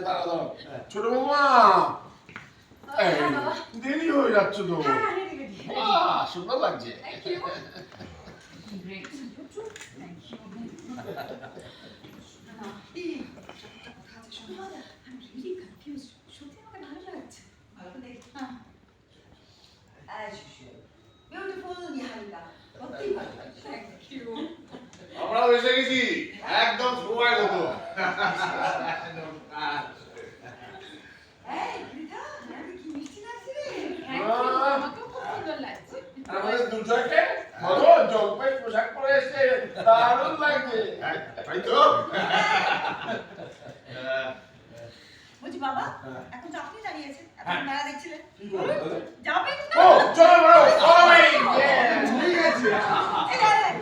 দাঁড়া ছোট বৌমা এই, হ্যাঁ বাবা। দেরি হয়ে যাচ্ছে তো। হ্যাঁ হ্যাঁ সুন্দর লাগছে। Thank you great thank you I'm জলপাই পোশাক পরে এসছে দারুণ লাগছে তাই তো বলছি বাবা হ্যাঁ। এখন তো আপনি দাঁড়িয়েছেন এখন মেলা দেখছিলেন করব তাহলে? যাবেন ও চলো বলো ফলো মি ঠিক আছে এই দাঁড়ান।